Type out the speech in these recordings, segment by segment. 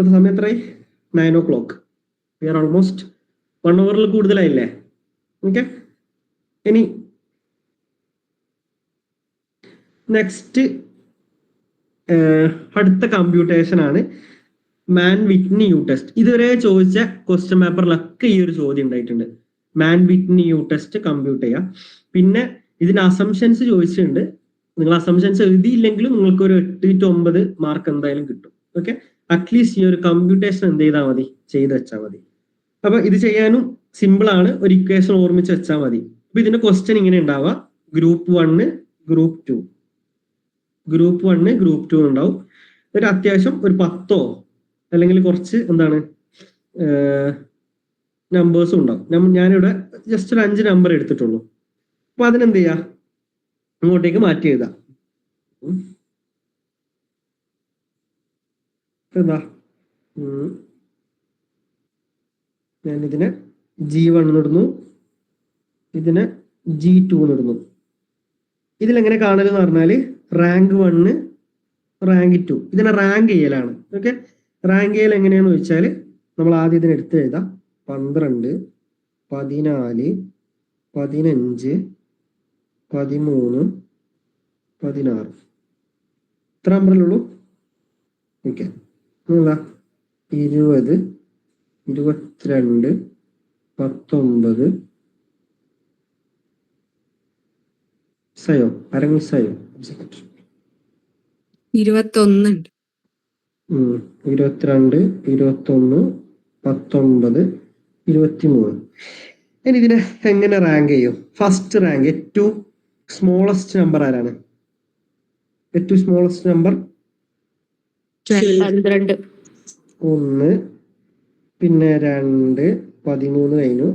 ഇപ്പോഴത്തെ സമയം എത്രയായി? Nine o'clock we are almost one അവറിൽ കൂടുതലായില്ലേ? ഓക്കെ ഇനി നെക്സ്റ്റ് അടുത്ത കമ്പ്യൂട്ടേഷൻ ആണ് മാൻ വിറ്റ്നി യു ടെസ്റ്റ് ഇതുവരെ ചോദിച്ച ക്വസ്റ്റ്യൻ പേപ്പറിലൊക്കെ ഈ ഒരു ചോദ്യം ഉണ്ടായിട്ടുണ്ട്. Mann Whitney U test compute ചെയ്യുക പിന്നെ ഇതിന് അസംഷൻസ് ചോദിച്ചിട്ടുണ്ട്. നിങ്ങൾ അസംഷൻസ് എഴുതിയില്ലെങ്കിലും നിങ്ങൾക്ക് ഒരു എട്ട് ടു ഒമ്പത് മാർക്ക് എന്തായാലും കിട്ടും. ഓക്കെ അറ്റ്ലീസ്റ്റ് ഈ ഒരു കമ്പ്യൂട്ടേഷൻ എന്ത് ചെയ്താൽ മതി? ചെയ്ത് വെച്ചാൽ മതി. അപ്പൊ ഇത് ചെയ്യാനും സിമ്പിൾ ആണ്. ഒരു ഇക്വേഷൻ ഓർമ്മിച്ച് വെച്ചാൽ മതി. അപ്പൊ ഇതിന്റെ ക്വസ്റ്റ്യൻ ഇങ്ങനെ ഉണ്ടാവുക group one group two group one group two ഉണ്ടാവും. ഒരു അത്യാവശ്യം ഒരു പത്തോ അല്ലെങ്കിൽ കുറച്ച് എന്താണ് നമ്പേഴ്സും ഉണ്ടാവും. ഞാനിവിടെ ജസ്റ്റ് ഒരു അഞ്ച് നമ്പർ എടുത്തിട്ടുള്ളൂ. അപ്പൊ അതിനെന്ത് ചെയ്യാ? ഇങ്ങോട്ടേക്ക് മാറ്റി എഴുതാം. എന്താ ഞാൻ ഇതിനെ ജി വൺ ഇടുന്നു ഇതിനെ ജി ടു ഇടുന്നു ഇതിലെങ്ങനെ കാണലെന്ന് പറഞ്ഞാൽ റാങ്ക് വണ്ണ് റാങ്ക് ടു ഇതിനെ റാങ്ക് ചെയ്യലാണ്. ഓക്കെ റാങ്ക് ചെയ്യൽ എങ്ങനെയാണെന്ന് വെച്ചാൽ നമ്മൾ ആദ്യം ഇതിനെ എടുത്ത് എഴുതാം. പന്ത്രണ്ട് പതിനാല് പതിനഞ്ച് പതിമൂന്ന് പതിനാറ്. ഇത്ര നമ്പറിലുള്ളൂ ഓക്കെ ഇരുപത് ഇരുപത്തിരണ്ട് പത്തൊമ്പത്. സയോ? ആരെങ്കിലും സയോ? ഇരുപത്തൊന്നുണ്ട്. ഇരുപത്തിരണ്ട് ഇരുപത്തൊന്ന് പത്തൊമ്പത് ഇരുപത്തിമൂന്ന്. ഇനി ഇതിനെ എങ്ങനെ റാങ്ക് ചെയ്യും? ഫസ്റ്റ് റാങ്ക് ഏറ്റവും സ്മോളസ്റ്റ് നമ്പർ ആരാണ്? ഏറ്റവും സ്മോളസ്റ്റ് നമ്പർ പന്ത്രണ്ട് ഒന്ന് പിന്നെ രണ്ട് പതിമൂന്ന് കഴിഞ്ഞു.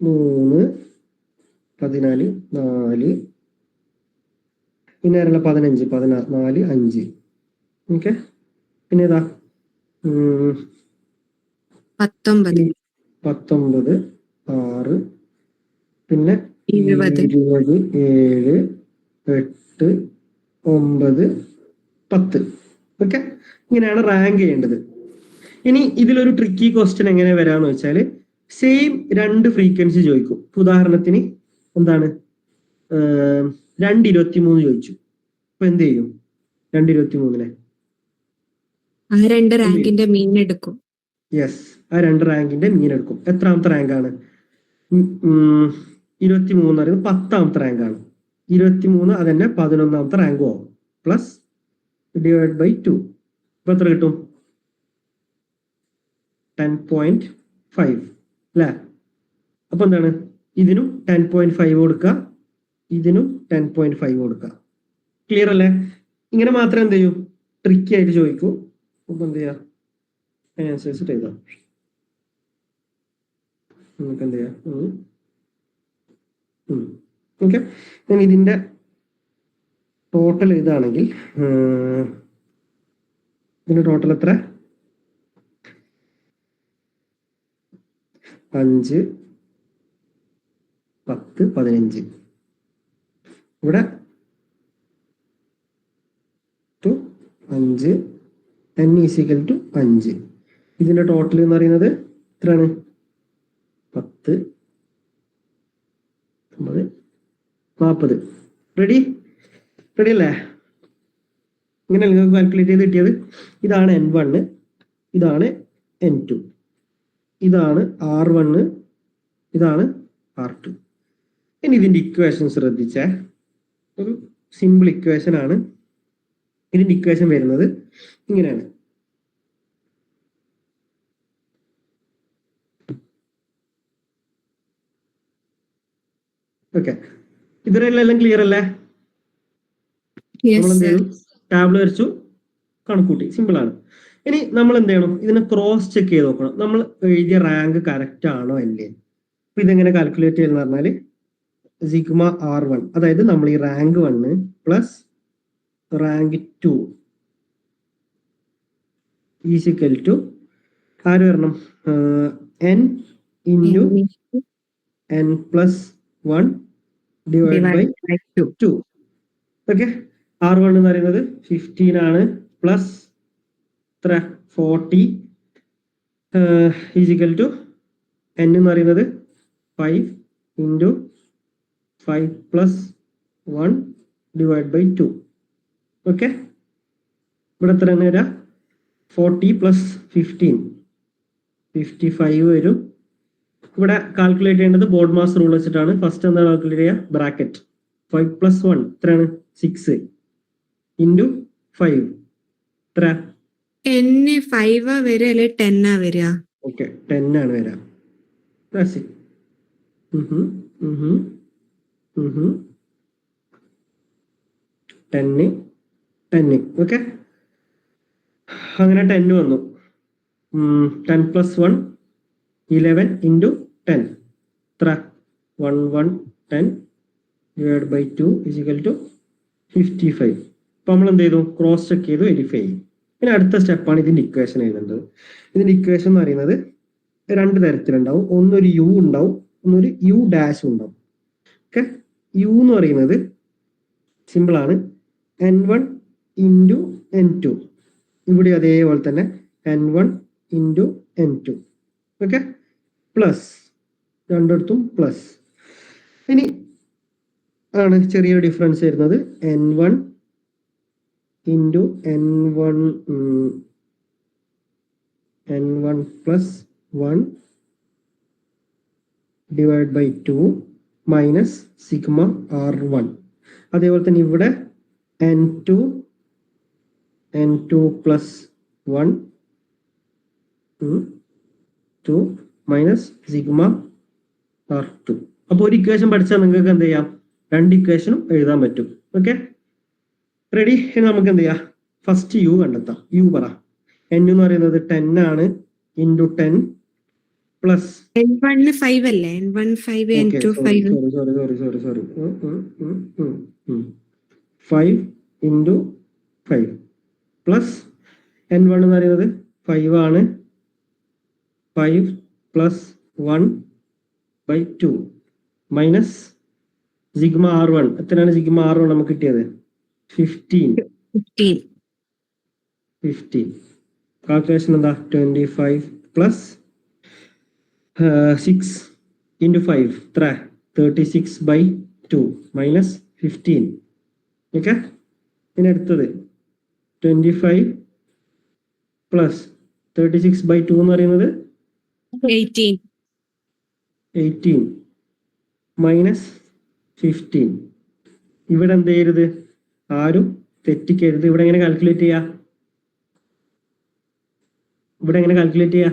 മൂന്ന് പതിനാല് നാല്. പിന്നെ ആരല്ല പതിനഞ്ച്? പതിനാറ് നാല് അഞ്ച്. ഓക്കെ. പിന്നെ ഏതാ? പത്തൊമ്പത്. പത്തൊമ്പത് ആറ് പിന്നെ ഇരുപത് ഏഴ് എട്ട് ഒമ്പത് പത്ത്. ഓക്കെ. ഇങ്ങനെയാണ് റാങ്ക് ചെയ്യേണ്ടത്. ഇനി ഇതിലൊരു ട്രിക്കി ക്വസ്റ്റ്യൻ എങ്ങനെ വരാന്ന് വെച്ചാൽ സെയിം രണ്ട് ഫ്രീക്വൻസി ചോദിക്കും. ഉദാഹരണത്തിന് എന്താണ്? രണ്ട് ഇരുപത്തി മൂന്ന് ചോദിച്ചു. അപ്പൊ എന്ത് ചെയ്യും? രണ്ട് ഇരുപത്തി മൂന്നിനെ ആ രണ്ട് റാങ്കിന്റെ മീൻ എടുക്കും. യെസ് ആ രണ്ട് റാങ്കിന്റെ മീൻ എടുക്കും. എത്രാമത്തെ റാങ്ക് ആണ്? ഇരുപത്തി മൂന്ന് പറയുന്നത് പത്താമത്തെ റാങ്ക് ആണ്. ഇരുപത്തി മൂന്ന് അതന്നെ പതിനൊന്നാമത്തെ റാങ്കും ആവും. പ്ലസ് ഡിവൈഡ് ബൈ ടു ഇപ്പൊ എത്ര കിട്ടും? ടെൻ പോയിന്റ് ഫൈവ് അല്ലേ അപ്പൊ എന്താണ്? ഇതിനും ടെൻ പോയിന്റ് ഫൈവ് കൊടുക്കുക. ഇതിനും ടെൻ പോയിന്റ് ഫൈവ് കൊടുക്കുക. ക്ലിയർ അല്ലേ? ഇങ്ങനെ മാത്രം എന്ത് ചെയ്യൂ? ട്രിക്കി ആയിട്ട് ചോദിക്കൂ. അപ്പൊ എന്ത് ചെയ്യാ? അതിനനുസരിച്ചിട്ട് എഴുതാം. നമുക്ക് എന്ത് ചെയ്യാം? ഓക്കെ ഇതിന്റെ ടോട്ടൽ ഇതാണെങ്കിൽ ഇതിന്റെ ടോട്ടൽ എത്ര? അഞ്ച് പത്ത് പതിനഞ്ച്. ഇവിടെ ടു അഞ്ച് എൻ ഈസിക്കൽ ടു അഞ്ച്. ഇതിന്റെ ടോട്ടൽ എന്ന് പറയുന്നത് എത്രയാണ്? പത്ത് ഒമ്പത് നാൽപ്പത്. റെഡി റെഡി അല്ലേ? ഇങ്ങനെ നിങ്ങൾക്ക് കാൽക്കുലേറ്റ് ചെയ്ത് കിട്ടിയത് ഇതാണ് എൻ വണ്ണ് ഇതാണ് എൻ ടു ഇതാണ് ആർ വണ്ണ് ഇതാണ് ആർ ടു ഇനി ഇതിന്റെ ഇക്വേഷൻ ശ്രദ്ധിച്ചേ. ഒരു സിമ്പിൾ ഇക്വേഷൻ ആണ്. ഇതിന്റെ ഇക്വേഷൻ വരുന്നത് ഇങ്ങനെയാണ്. ഓക്കെ ഇതുവരെ എല്ലാം ക്ലിയർ അല്ലേ? ചെയ്തു? ടാബിൾ വരച്ചു കണക്കൂട്ടി. സിമ്പിൾ ആണ്. ഇനി നമ്മൾ എന്ത് ചെയ്യണം? ഇതിനെ ക്രോസ് ചെക്ക് ചെയ്ത് നോക്കണം. നമ്മൾ എഴുതിയ റാങ്ക് കറക്റ്റ് ആണോ അല്ലേ അപ്പൊ ഇതെങ്ങനെ കാൽക്കുലേറ്റ് ചെയ്യുന്ന പറഞ്ഞാൽ സിഗ്മ ആർ വൺ അതായത് നമ്മൾ ഈ rank one plus rank two is equal to ആര് വരണം? N into N plus one divide by two okay R one എന്ന് പറയുന്നത് ഫിഫ്റ്റീൻ ആണ് പ്ലസ് എത്ര ഫോർട്ടി ഈസിക്കൽ ടു എൻ എന്ന് പറയുന്നത് five into five plus one divide by two okay ഇവിടെ എത്ര തന്നെ വരാം? Forty plus fifteen fifty five വരും. ഇവിടെ കാൽക്കുലേറ്റ് ചെയ്യേണ്ടത് ബോർഡ് മാസ് റൂൾ വെച്ചിട്ടാണ്. ഫസ്റ്റ് എന്താണ് കാൽക്കുലേറ്റ് ചെയ്യുക? ബ്രാക്കറ്റ് ഫൈവ് പ്ലസ് വൺ എത്രയാണ്? സിക്സ് ഇന്റു ഫൈവ് എത്ര ടെന്ന് ഫൈവ് വരിക അല്ലെ ടെന്നാ വരിക? ഓക്കെ ടെൻ ആണ് വരിക. ടെന്ന് ടെന്ന് ഓക്കെ അങ്ങനെ ടെന്ന് വന്നു. Ten plus one eleven into ten എത്ര one one ten divide by two is equal to fifty five അപ്പോൾ നമ്മൾ എന്ത് ചെയ്തു ക്രോസ് ചെക്ക് ചെയ്തു. വെരിഫൈ ചെയ്യും പിന്നെ അടുത്ത സ്റ്റെപ്പാണ് ഇതിന്റെ ഇക്വേഷൻ എഴുതുന്നത് ഇതിന്റെ ഇക്വേഷൻ എന്ന് പറയുന്നത് രണ്ട് തരത്തിലുണ്ടാവും. ഒന്നൊരു യു ഉണ്ടാവും ഒന്നൊരു യു ഡാഷ് ഉണ്ടാവും. ഓക്കെ യു എന്ന് പറയുന്നത് സിമ്പിൾ ആണ്. N one into N two ഇവിടെ അതേപോലെ തന്നെ N one into N two okay plus രണ്ടിടത്തും പ്ലസ് ഇനി ആണ് ചെറിയൊരു ഡിഫറൻസ് വരുന്നത് N one into N one N one plus one divide by two minus sigma R one അതേപോലെ തന്നെ ഇവിടെ N two N two plus one two minus sigma R two അപ്പോൾ ഒരു ഇക്വേഷൻ പഠിച്ചാൽ നിങ്ങൾക്ക് എന്ത് ചെയ്യാം രണ്ട് ഇക്വേഷനും എഴുതാൻ പറ്റും. ഓക്കെ റെഡി ഇനി നമുക്ക് എന്ത് ചെയ്യാം? ഫസ്റ്റ് യു കണ്ടെത്താം. യു പറ. എൻ എന്ന് പറയുന്നത് ടെൻ ആണ്. ഇന്റു ടെൻ പ്ലസ് ഫൈവ് അല്ലേ? N one five N two five sorry sorry sorry sorry sorry five into five plus N one എന്ന് പറയുന്നത് ഫൈവ് ആണ്. Five plus one by two minus sigma R one എത്രയാണ് sigma R one നമുക്ക് കിട്ടിയത്? Fifteen fifteen fifteen calculation എന്താ twenty five plus six into five എത്ര thirty six by two minus fifteen okay ഇനി അടുത്തത്. Twenty five plus thirty six by two എന്ന് പറയുന്നത് eighteen minus fifteen ഇവിടെ എന്ത് ചെയ്യരുത്? ആരും തെറ്റിക്കരുത്. ഇവിടെ എങ്ങനെ കാൽക്കുലേറ്റ് ചെയ്യാ? ഇവിടെ എങ്ങനെ കാൽക്കുലേറ്റ് ചെയ്യാ?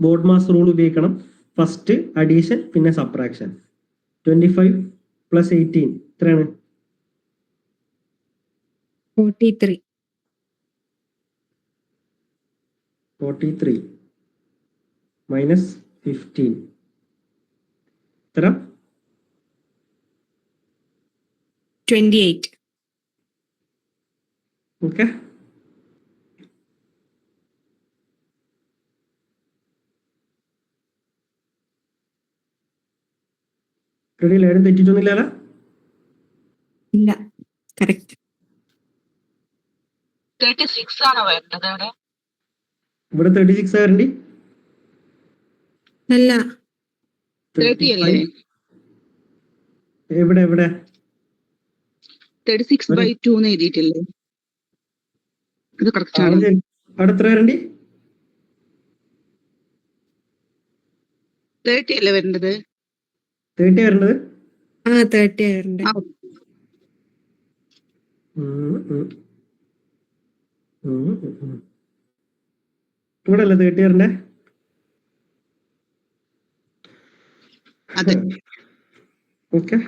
ബോർഡ് മാസ് റൂൾ ഉപയോഗിക്കണം. ഫസ്റ്റ് അഡീഷൻ പിന്നെ subtraction twenty five plus eighteen എത്രയാണ് forty three forty three minus fifteen എത്ര ട്വന്റി എയ്റ്റ് ഓക്കെ റെഡി എല്ലാവരും തെറ്റിച്ചൊന്നുമില്ലല്ലോ ഇല്ല. കറക്റ്റ് തേർട്ടി സിക്സ് ആണോ വേണ്ടത് അവിടെ ഇവിടെ തേർട്ടി സിക്സ് വരണ്ടി? അല്ല. എവിടെ എവിടെ? തേർട്ടി സിക്സ് ബൈ ടു എന്ന് എഴുതിയിട്ടില്ലേ? ഇത് കറക്റ്റ് ആണ്. അവിടെ എത്ര വരണ്ടി തേർട്ടി അല്ലേ വരേണ്ടത്? തേർട്ടി വരേണ്ടത് ആ തേർട്ടി ഉം. ഇവിടെ അല്ലേ തേർട്ടി വരണ്ടേ അതെ. ഓക്കെ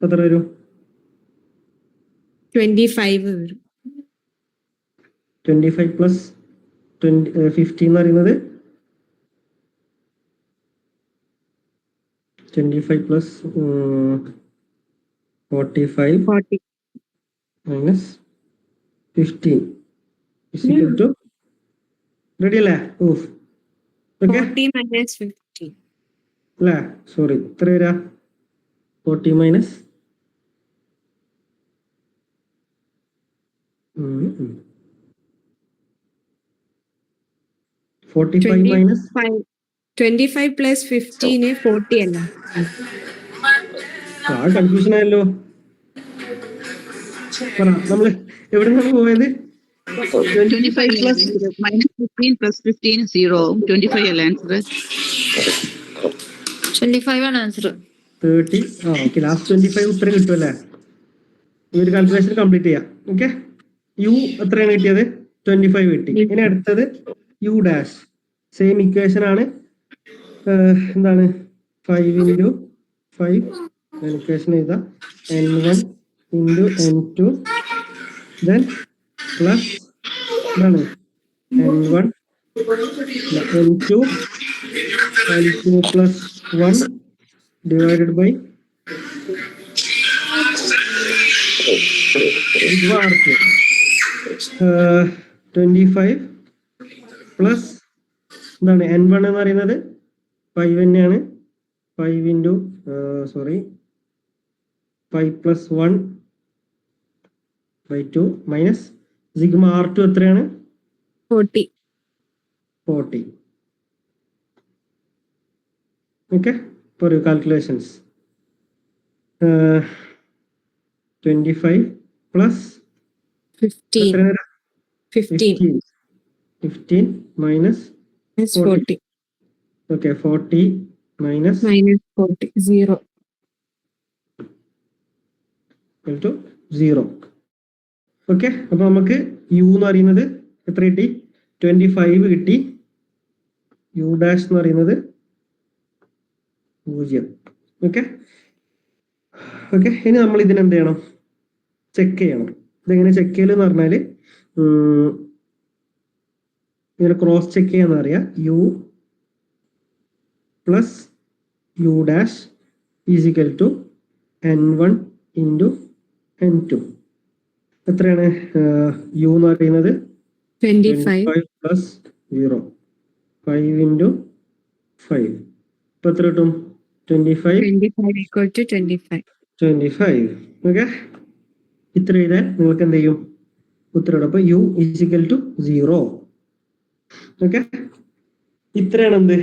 എത്ര വരും? ട്വന്റി ഫൈവ് വരും. Twenty five plus twenty fifty എന്ന് പറയുന്നത് twenty five plus forty five minus fifteen is equal to ready അല്ലേ? ഫിഫ്റ്റി അല്ലേ സോറി എത്ര വരാ? Forty minus forty five minus five twenty five plus fifteen forty അല്ല. ആ confusion ആയല്ലോ. പറ നമ്മൾ എവിടെ നിന്നാണ് പോയത്? Twenty plus plus minus fifteen plus fifteen is twenty five അല്ലേ ആൻസർ ട്വന്റി ഫൈവ് ആണ് ആൻസർ തേർട്ടി ആ ഓക്കെ ലാസ്റ്റ് ട്വന്റി ഫൈവ് ഉത്തരം കിട്ടുമല്ലേ ഈ ഒരു കാൽക്കുലേഷൻ കംപ്ലീറ്റ് ചെയ്യാം. ഓക്കെ യു എത്രയാണ് കിട്ടിയത്? ട്വന്റി ഫൈവ് കിട്ടി. ഇനി അടുത്തത് യു ഡാഷ് സെയിം ഇക്വേഷൻ ആണ്. എന്താണ്? ഫൈവ് ഇന്റു ഫൈവ് ഇക്വേഷൻ എഴുതാം. N one into N two then plus എന്താണ് N one N two N two plus one by വാർക്ക് ട്വന്റി ഫൈവ് പ്ലസ് എന്താണ്? എൻ വൺ എന്ന് പറയുന്നത് ഫൈവ് തന്നെയാണ്. Five into sorry five plus one by two minus sigma R two എത്രയാണ്? Forty. Forty. Okay your calculations. Uh, 25 plus fifteen എത്ര വരാ? Fifteen 15. 15 minus forty okay 40 minus minus forty zero 0 okay അപ്പൊ നമുക്ക് U എന്ന് പറയുന്നത് എത്ര കിട്ടി? ട്വന്റി ഫൈവ് കിട്ടി. യു ഡാഷ് എന്ന് പറയുന്നത് പൂജ്യം. ഓക്കെ ഓക്കെ ഇനി നമ്മൾ ഇതിനെന്ത് ചെയ്യണം? ചെക്ക് ചെയ്യണം. ഇതെങ്ങനെ ചെക്ക് ചെയ്യലെന്ന് പറഞ്ഞാൽ ഉം, ഇങ്ങനെ ക്രോസ് ചെക്ക് ചെയ്യാന്ന് പറയാ. U plus U dash is equal to N one into N two എത്രയാണ്? യു എന്ന് പറയുന്നത്? Plus zero five into five ഇപ്പൊ എത്ര കിട്ടും? Twenty five twenty five okay ഇത്ര എഴുതാൻ നിങ്ങൾക്ക് എന്ത് ചെയ്യും? ഉത്തരം അപ്പൊ U is equal to zero okay ഇത്രയാണ് എന്ത്?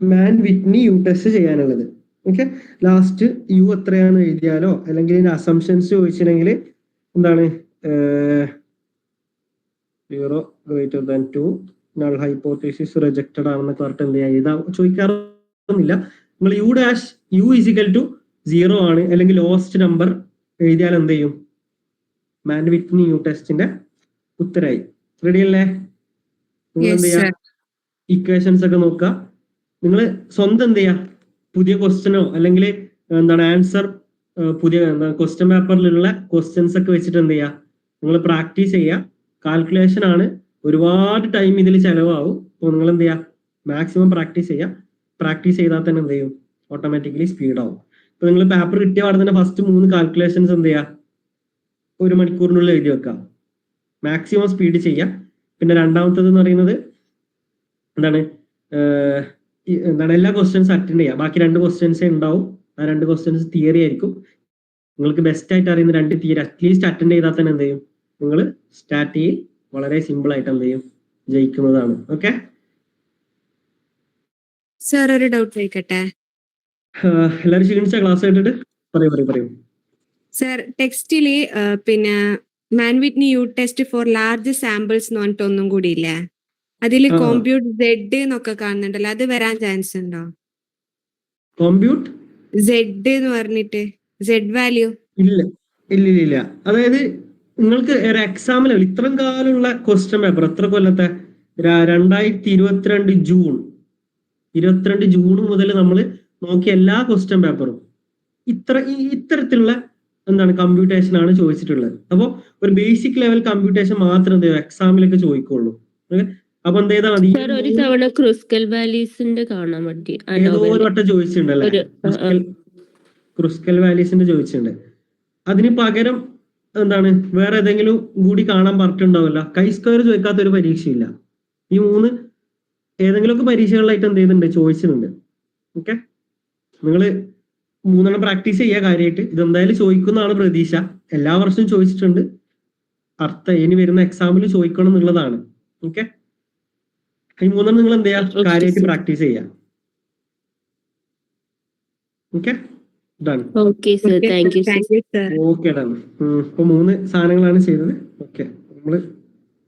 മാൻ വിറ്റ്നി യു ടെസ്റ്റ് ചെയ്യാനുള്ളത്. ഓക്കെ ലാസ്റ്റ് യു എത്രയാണ് എഴുതിയാലോ? അല്ലെങ്കിൽ ഇതിന്റെ അസംഷൻസ് ചോദിച്ചിട്ടുണ്ടെങ്കിൽ എന്താണ്? Zero greater than two null hypothesis rejected ആണെന്നൊക്കെ പറഞ്ഞിട്ട് എന്ത് ചെയ്യാം? എഴുതാ ചോദിക്കാറൊന്നുമില്ല. നിങ്ങൾ U dash U is equal to zero ആണ്. അല്ലെങ്കിൽ ലോസ്റ്റ് നമ്പർ എഴുതിയാൽ എന്ത് ചെയ്യും? മാൻ വിറ്റ്നി യു ടെസ്റ്റിന്റെ ഉത്തരായി. റെഡി അല്ലേ? നിങ്ങൾ എന്ത് ചെയ്യാം? ഇക്വേഷൻസ് ഒക്കെ നോക്കുക. നിങ്ങൾ സ്വന്തം എന്ത് ചെയ്യുക പുതിയ ക്വസ്റ്റ്യനോ അല്ലെങ്കിൽ എന്താണ് ആൻസർ പുതിയ ക്വസ്റ്റ്യൻ പേപ്പറിലുള്ള ക്വസ്റ്റ്യൻസ് ഒക്കെ വെച്ചിട്ട് എന്ത് ചെയ്യുക നിങ്ങൾ പ്രാക്ടീസ് ചെയ്യുക കാൽക്കുലേഷൻ ആണ്. ഒരുപാട് ടൈം ഇതിൽ ചെലവാകും. അപ്പോൾ നിങ്ങൾ എന്ത് ചെയ്യുക മാക്സിമം പ്രാക്ടീസ് ചെയ്യുക പ്രാക്ടീസ് ചെയ്താൽ തന്നെ എന്ത് ചെയ്യും? ഓട്ടോമാറ്റിക്കലി സ്പീഡ് ആവും. ഇപ്പൊ നിങ്ങൾ പേപ്പർ കിട്ടിയ പാടെ തന്നെ ഫസ്റ്റ് മൂന്ന് കാൽക്കുലേഷൻസ് എന്ത് ചെയ്യുക ഒരു മണിക്കൂറിനുള്ളിൽ എഴുതി വെക്കുക. മാക്സിമം സ്പീഡ് ചെയ്യുക പിന്നെ രണ്ടാമത്തത് എന്ന് പറയുന്നത് എന്താണ്? എന്താണ് എല്ലാ ക്വസ്റ്റ്യൻസ് അറ്റൻഡ് ചെയ്യുക ബാക്കി രണ്ട് ക്വസ്റ്റ്യൻസേ ഉണ്ടാവും. ആ രണ്ട് ക്വസ്റ്റ്യൻസ് തിയറി ആയിരിക്കും. നിങ്ങൾക്ക് ബെസ്റ്റ് ആയിട്ട് അറിയുന്ന രണ്ട് തിയറി അറ്റ്ലീസ്റ്റ് അറ്റൻഡ് ചെയ്താൽ തന്നെ എന്ത് ചെയ്യും? നിങ്ങൾ സ്റ്റാർട്ട് ചെയ്യും വളരെ സിമ്പിൾ ആയിട്ട് എന്ത് ചെയ്യും? ജയിക്കുന്നതാണ്. ഓക്കെ സർ ഒരു ഡൗട്ട് ചോദിക്കട്ടെ? എല്ലാവരും ക്ഷീണിച്ച ക്ലാസ് കേട്ടിട്ട് പറയൂ പറയൂ പറയൂ. സർ ടെക്സ്റ്റിൽ പിന്നെ Mann Whitney U test for large samples എന്ന് പറഞ്ഞിട്ട് ഒന്നും കൂടി ഇല്ലേ അതിൽ. കോമ്പ്യൂട്ട് സെഡ് എന്നൊക്കെ കാണുന്നുണ്ടല്ലോ. അത് വരാൻ ചാൻസ് ഉണ്ടോ? കോമ്പ്യൂട്ട് സെഡ് എന്ന് പറഞ്ഞിട്ട്. സെഡ് വാല്യൂ ഇല്ല. ഇല്ല ഇല്ല ഇല്ല. അതായത് നിങ്ങൾക്ക് ഒരു എക്സാം ലെവൽ ഇത്രയും കാലമുള്ള ക്വസ്റ്റ്യൻ പേപ്പർ എത്ര കൊല്ലത്തെ? രണ്ടായിരത്തി ഇരുപത്തിരണ്ട് ജൂൺ ഇരുപത്തിരണ്ട് ജൂൺ മുതൽ നമ്മൾ നോക്കിയ എല്ലാ ക്വസ്റ്റ്യൻ പേപ്പറും ഇത്ര ഇത്തരത്തിലുള്ള എന്താണ് കമ്പ്യൂട്ടേഷൻ ആണ് ചോദിച്ചിട്ടുള്ളത്. അപ്പോൾ ഒരു ബേസിക് ലെവൽ കമ്പ്യൂട്ടേഷൻ മാത്രം എന്ത് എക്സാമിലൊക്കെ ചോദിക്കുള്ളൂ? അപ്പൊ എന്ത് ചെയ്താൽ മതി ഒരു തവണ ക്രിസ്കൽ വാലീസിന്റെ കാണാൻ വേണ്ടി ഏതോ ഒരു വട്ടം ചോദിച്ചിട്ടുണ്ടല്ലേ. ക്രിസ്കൽ ക്രിസ്കൽ വാലീസിന്റെ ചോദിച്ചിട്ടുണ്ട്. അതിന് പകരം എന്താണ്? വേറെ ഏതെങ്കിലും കൂടി കാണാൻ പറഞ്ഞിട്ടുണ്ടാവില്ല. കൈ സ്ക്വയർ ചോദിക്കാത്ത ഒരു പരീക്ഷയില്ല. ഈ മൂന്ന് ഏതെങ്കിലുമൊക്കെ പരീക്ഷകളിലായിട്ട് എന്ത് ചെയ്യുന്നുണ്ട്? ചോദിച്ചിട്ടുണ്ട്. ഓക്കെ നിങ്ങൾ മൂന്നെണ്ണം പ്രാക്ടീസ് ചെയ്യുക കാര്യമായിട്ട്. ഇതെന്തായാലും ചോദിക്കുന്നതാണ് പ്രതീക്ഷ. എല്ലാ വർഷവും ചോദിച്ചിട്ടുണ്ട്. അർത്ഥം ഇനി വരുന്ന എക്സാമിൽ ചോദിക്കണം എന്നുള്ളതാണ്. ഓക്കെ ഈ മൂന്നെണ്ണം നിങ്ങൾ എന്ത് ചെയ്യാം? കാര്യമായിട്ട് പ്രാക്ടീസ് ചെയ്യാം. Okay done okay sir thank sir thank okay done ഇപ്പൊ മൂന്ന് സാധനങ്ങളാണ് ചെയ്തത്. ഓക്കെ നമ്മൾ